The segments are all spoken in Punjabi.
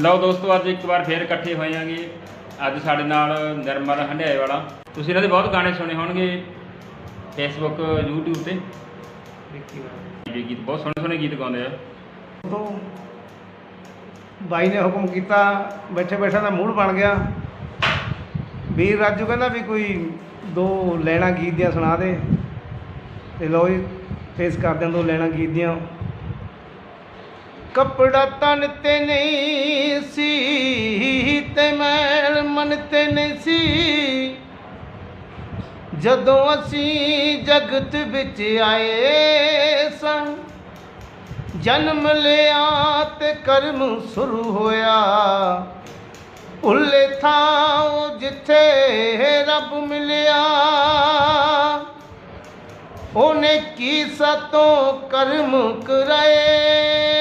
ਲਓ ਦੋਸਤੋ, ਅੱਜ ਇੱਕ ਵਾਰ ਫੇਰ ਇਕੱਠੇ ਹੋਏ ਆਂਗੇ ਅੱਜ ਸਾਡੇ ਨਾਲ ਨਿਰਮਲ ਹੰਡਿਆਏ ਵਾਲਾ। ਤੁਸੀਂ ਇਹਨਾਂ ਦੇ ਬਹੁਤ ਗਾਣੇ ਸੁਣੇ ਹੋਣਗੇ ਫੇਸਬੁੱਕ YouTube ਤੇ। ਇਹ ਗੀਤ ਬਹੁਤ ਸੋਹਣੇ ਸੋਹਣੇ ਗੀਤ ਗਾਉਂਦੇ ਆ। ਉਦੋਂ ਬਾਈ ਨੇ ਹੁਕਮ ਕੀਤਾ, ਬੈਠੇ ਬੈਠਾ ਦਾ ਮੂਡ ਬਣ ਗਿਆ। ਵੀਰ ਰਾਜੂ ਕਹਿੰਦਾ ਵੀ ਕੋਈ ਦੋ ਲੈਣਾ ਗੀਤ ਦੀਆਂ ਸੁਣਾ ਦੇ। ਤੇ ਲਓ ਜੀ ਫੇਸ ਕਰਦੇ ਦੋ ਲੈਣਾ ਗੀਤ ਦੀਆਂ ਕੱਪੜਾ ਤਨ ਤੇ ਨਹੀਂ ਸੀ ਤੇ ਮੈਲ ਮਨ ਤੇ ਨਹੀਂ ਸੀ। ਜਦੋਂ ਅਸੀਂ ਜਗਤ ਵਿੱਚ ਆਏ ਸਾਂ, ਜਨਮ ਲਿਆ ਤੇ ਕਰਮ ਸ਼ੁਰੂ ਹੋਇਆ। ਉੱਲੇ ਥਾਂ ਉਹ ਜਿੱਥੇ ਰੱਬ ਮਿਲਿਆ। ਉਹਨੇ ਕੀ ਸਤੋਂ ਕਰਮ ਕਰਾਏ?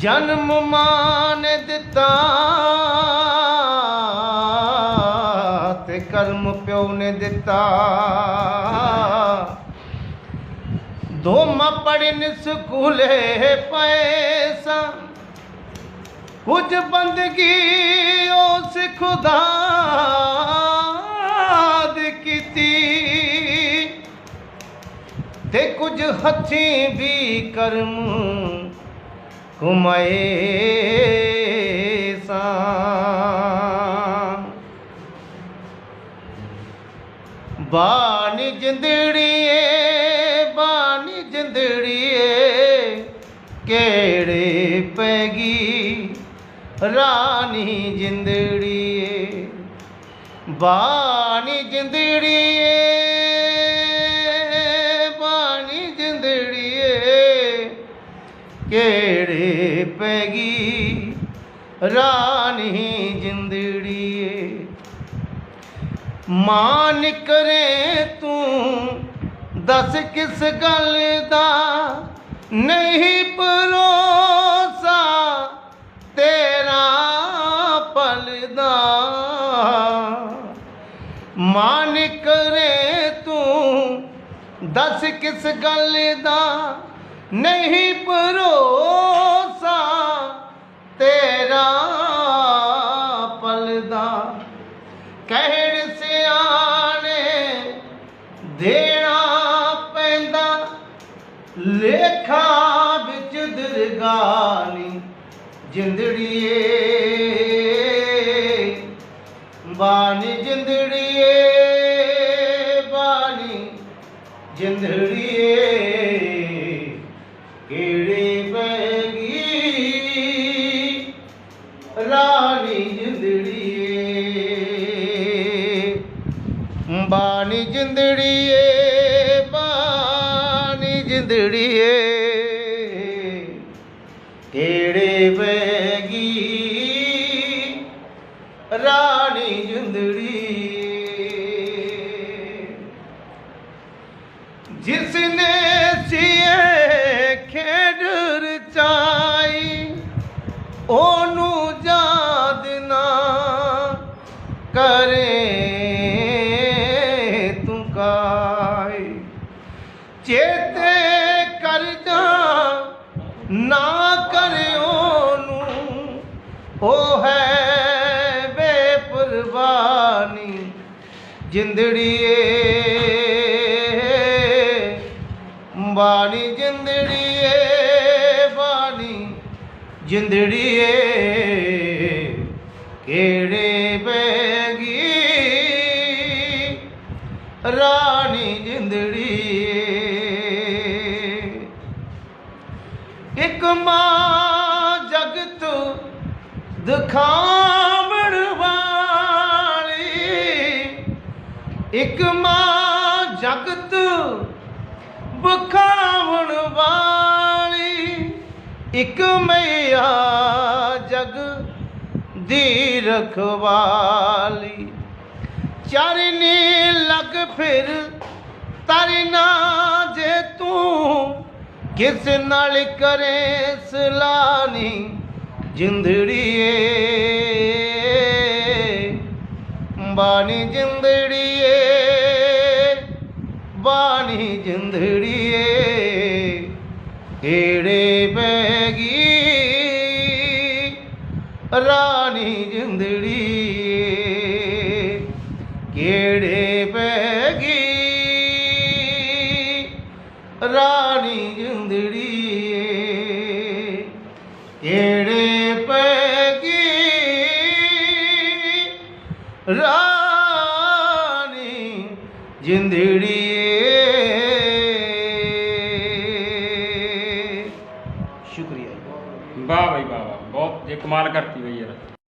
ਜਨਮ ਮਾਨ ਦਿੱਤਾ ਤੇ ਕਰਮ ਪਿਓ ਨੇ ਦਿੱਤਾ। ਦੋਮਾ ਪੜਨ ਸਕੂਲੇ ਪਏ ਸਾਂ ਕੁਝ ਬੰਦਗੀ ਉਸ ਖੁਦਾ ਦੀ ਕੀਤੀ ਤੇ ਕੁਝ ਹੱਥੀਂ ਵੀ ਕਰਮ ਕਮਾਏ ਸਾਂ ਬਾਣੀ ਜਿੰਦੜੀਏ ਬਾਣੀ ਜਿੰਦੜੀਏ ਕਿਹੜੇ ਗਈ ਰਾਣੀ ਜਿੰਦੜੀਏ ਬਾਣੀ ਜਿੰਦੜੀਏ ਪੈ ਪੈਗੀ। ਰਾਣੀ ਜਿੰਦੜੀਏ ਮਾਨ ਕਰੇ ਤੂੰ, ਦੱਸ ਕਿਸ ਗੱਲ ਦਾ ਨਹੀਂ ਭਰੋਸਾ? ਤੇਰਾ ਪਲਦਾ ਮਾਨ ਕਰੇ ਤੂੰ, ਦੱਸ ਕਿਸ ਗੱਲ ਦਾ ਨਹੀਂ ਭਰੋਸਾ? ਤੇਰਾ ਪਲਦਾ ਕਹਿਣ ਸਿਆਣੇ ਦੇਣਾ ਪੈਂਦਾ ਲੇਖਾ ਵਿੱਚ ਦਰਗਾਨੀ ਜਿੰਦੜੀਏ ਬਾਣੀ ਜਿੰਦੜੀਏ ਬਾਣੀ ਜਿੰਦੜੀਏ ਬਾਣੀ ਜਿੰਦੜੀਏ। ਕਿਹੜੇ ਬੈਗੀ ਰਾ ਤੂੰ ਚੇਤੇ ਕਰ ਨਾ ਕਰਿਓ ਨੂੰ ਉਹ ਹੈ ਬੇਪਰਵਾਨੀ ਜਿੰਦੜੀਏ। ਬਾਣੀ ਜਿੰਦੜੀਏ ਬਾਣੀ ਜਿੰਦੜੀਏ। ਕਿਹੜੇ ਮਾਂ ਜਗਤ ਦਿਖਾਵਣ ਵਾਲੀ। ਇੱਕ ਮਾਂ ਜਗਤ ਬਖਾਵਣ ਵਾਲੀ। ਇੱਕ ਮਈਆ ਜਗ ਦੀ ਰਖਵਾਲੀ। ਚਰਨੀ ਲਗ ਫਿਰ ਤਰਨਾ ਜੇ ਤੂੰ ਕਿਸ ਨਾਲ ਕਰੇ ਸਲਾਨੀ ਜਿੰਦੜੀਏ? ਬਾਣੀ ਜਿੰਦੜੀਏ ਬਾਣੀ ਜਿੰਦੜੀਏ। ਏੜੇ ਬੈ ਪੈਗੀ? ਰਾਣੀ ਜਿੰਦੜੀ ਕਿਹੜੇ ਪੈਗੀ? ਰਾਣੀ ਰਾਣੀ ਜਿੰਦੜੀ ਸ਼ੁਕਰੀਆ ਵਾਹ ਬਈ ਵਾਹ ਵਾਹ। ਬਹੁਤ ਇਹ ਕਮਾਲ ਕਰ